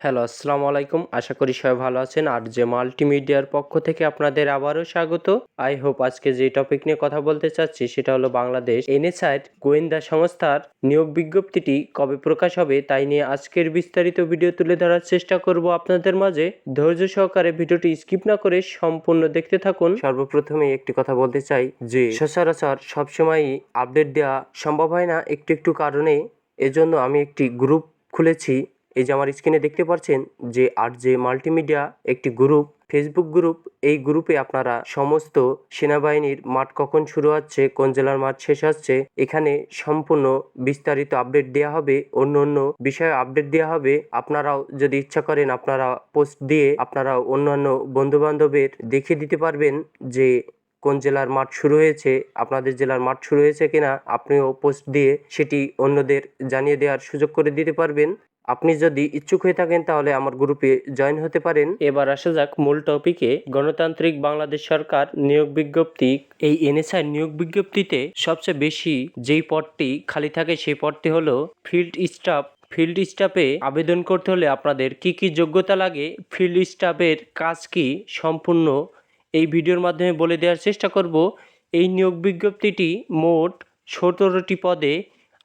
Hello, আসসালামু আলাইকুম। আশা করি সবাই ভালো আছেন। আর যে মাল্টিমিডিয়ার পক্ষ থেকে আপনাদের আবারও স্বাগত। আই হোপ আজকে যে টপিক নিয়ে কথা বলতে চাচ্ছি সেটা হলো বাংলাদেশ। এনএসআই গোয়েন্দা সংস্থার নিয়োগ বিজ্ঞপ্তিটি কবে প্রকাশ হবে তাই নিয়ে আজকের বিস্তারিত ভিডিও তুলে ধরার চেষ্টা করব আপনাদের মাঝে। ধৈর্য সহকারে ভিডিওটি স্কিপ না করে সম্পূর্ণ দেখতে থাকুন। সর্বপ্রথমে একটি কথা বলতে চাই যে, সচরাচর সবসময়ই আপডেট দেওয়া সম্ভব হয় না। একটু একটু কারণে এজন্য আমি একটি গ্রুপ খুলেছি। এই যে আমার স্ক্রিনে দেখতে পাচ্ছেন যে আর যে মাল্টিমিডিয়া একটি গ্রুপ ফেসবুক গ্রুপ এই গ্রুপে আপনারা সমস্ত সেনাবাহিনীর মাঠ কখন শুরু হচ্ছে, কোন জেলার মাঠ শেষ হচ্ছে, এখানে সম্পূর্ণ বিস্তারিত আপডেট দেওয়া হবে, অন্য অন্য বিষয়ে আপডেট দেওয়া হবে। আপনারাও যদি ইচ্ছা করেন আপনারা পোস্ট দিয়ে আপনারা অন্যান্য বন্ধু বান্ধবের দেখিয়ে দিতে পারবেন যে কোন জেলার মাঠ শুরু হয়েছে, আপনাদের জেলার মাঠ শুরু হয়েছে কিনা, আপনিও পোস্ট দিয়ে সেটি অন্যদের জানিয়ে দেওয়ার সুযোগ করে দিতে পারবেন। আপনি যদি ইচ্ছুক হয়ে থাকেন, তাহলে আমার গ্রুপে জয়েন হতে পারেন। এবার আসা যাক মূল টপিকে গণতান্ত্রিক বাংলাদেশ সরকার নিয়োগ বিজ্ঞপ্তি। এই এনএসআই নিয়োগ বিজ্ঞপ্তিতে সবচেয়ে বেশি যেই পদটি খালি থাকে, সেই পদটি হলো ফিল্ড স্টাফ ফিল্ড স্টাফে আবেদন করতে হলে আপনাদের কি কি যোগ্যতা লাগে? ফিল্ড স্টাফের কাজ কি সম্পূর্ণ? এই ভিডিওর মাধ্যমে বলে দেওয়ার চেষ্টা করব। এই নিয়োগ বিজ্ঞপ্তিটি মোট সতেরোটি পদে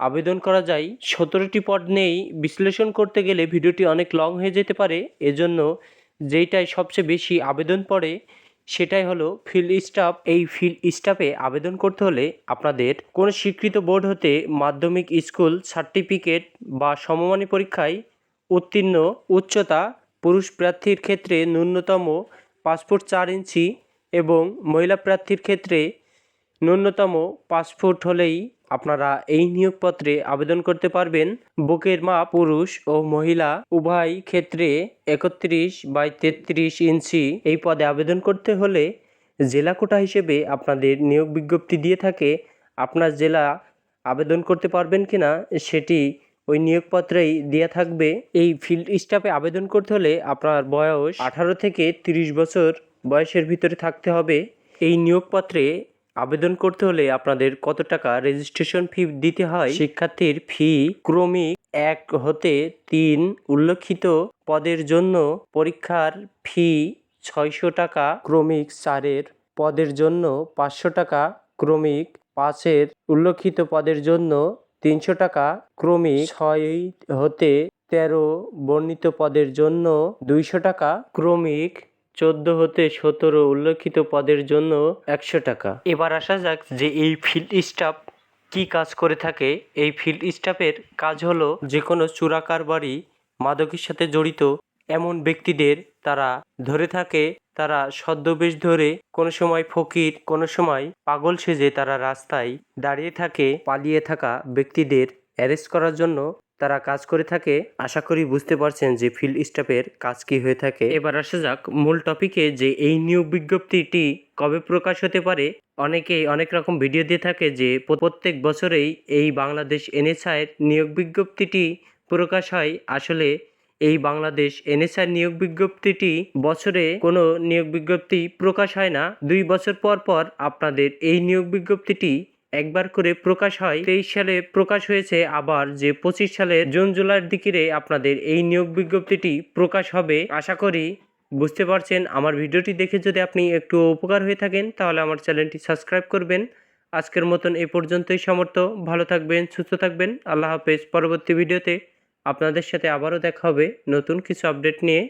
আবেদন করা যায়। সতেরোটি পদ নেই বিশ্লেষণ করতে গেলে ভিডিওটি অনেক লং হয়ে যেতে পারে। এজন্য যেইটাই সবচেয়ে বেশি আবেদন পড়ে, সেটাই হলো ফিল্ড স্টাফ এই ফিল্ড স্টাফে আবেদন করতে হলে আপনাদের কোনো স্বীকৃত বোর্ড হতে মাধ্যমিক স্কুল সার্টিফিকেট বা সমমানী পরীক্ষায় উত্তীর্ণ উচ্চতা পুরুষ প্রার্থীর ক্ষেত্রে ন্যূনতম পাসপোর্ট চার ইঞ্চি এবং মহিলা প্রার্থীর ক্ষেত্রে ন্যূনতম পাসপোর্ট হলেই আপনারা এই নিয়োগপত্রে আবেদন করতে পারবেন। বুকের মাপ পুরুষ ও মহিলা উভয় ক্ষেত্রে একত্রিশ বাই তেত্রিশ ইঞ্চি এই পদে আবেদন করতে হলে জেলা কোটা হিসেবে আপনাদের নিয়োগ বিজ্ঞপ্তি দিয়ে থাকে, আপনার জেলা আবেদন করতে পারবেন কিনা সেটি ওই নিয়োগপত্রেই দেওয়া থাকবে। এই ফিল্ড স্টাফে আবেদন করতে হলে আপনার বয়স আঠারো থেকে তিরিশ বছর বয়সের ভিতরে থাকতে হবে। এই নিয়োগপত্রে আবেদন করতে হলে আপনাদের কত টাকা রেজিস্ট্রেশন ফি দিতে হয়? শিক্ষার্থীর ফি ক্রমিক এক হতে তিন উল্লেখিত পদের জন্য পরীক্ষার ফি ছয়শো টাকা ক্রমিক চারের পদের জন্য পাঁচশো টাকা ক্রমিক পাঁচের উল্লেখিত পদের জন্য তিনশো টাকা ক্রমিক ছয় হতে তেরো বর্ণিত পদের জন্য দুইশো টাকা ক্রমিক চোদ্দ হতে সতেরো উল্লেখিত পদের জন্য একশো টাকা। এবার আসা যাক যে এই ফিল্ড স্টাফ কি কাজ করে থাকে। এই ফিল্ড স্টাফের কাজ হলো যে কোনো চোরা কারবারি মাদকের সাথে জড়িত এমন ব্যক্তিদের তারা ধরে থাকে। তারা ছদ্মবেশ ধরে কোনো সময় ফকির, কোনো সময় পাগল সেজে তারা রাস্তায় দাঁড়িয়ে থাকে। পালিয়ে থাকা ব্যক্তিদের অ্যারেস্ট করার জন্য তারা কাজ করে থাকে, আশা করি বুঝতে পারছেন যে ফিল্ড স্টাফের কাজ কি হয়ে থাকে। এবার আসা যাক মূল টপিকে যে এই নিয়োগ বিজ্ঞপ্তিটি কবে প্রকাশ হতে পারে। অনেকেই অনেক রকম ভিডিও দিয়ে থাকে যে প্রত্যেক বছরেই এই বাংলাদেশ এনএসআইয়ের নিয়োগ বিজ্ঞপ্তিটি প্রকাশ হয়। আসলে এই বাংলাদেশ এনএসআই নিয়োগ বিজ্ঞপ্তিটি বছরে কোনো নিয়োগ বিজ্ঞপ্তি প্রকাশ হয় না। দুই বছর পর পর আপনাদের এই নিয়োগ বিজ্ঞপ্তিটি একবার করে প্রকাশ হয়। তেইশ সালে প্রকাশ হয়েছে আবার যে পঁচিশ সালে জুন জুলাইয়ের দিকে আপনাদের এই নিয়োগ বিজ্ঞপ্তিটি প্রকাশ হবে। আশা করি বুঝতে পারছেন। আমার ভিডিওটি দেখে যদি আপনি একটু উপকার হয়ে থাকেন, তাহলে আমার চ্যানেলটি সাবস্ক্রাইব করবেন। আজকের মতন এ পর্যন্তই সমর্থ। ভালো থাকবেন, সুস্থ থাকবেন। আল্লাহ হাফেজ। পরবর্তী ভিডিওতে আপনাদের সাথে আবারও দেখা হবে নতুন কিছু আপডেট নিয়ে।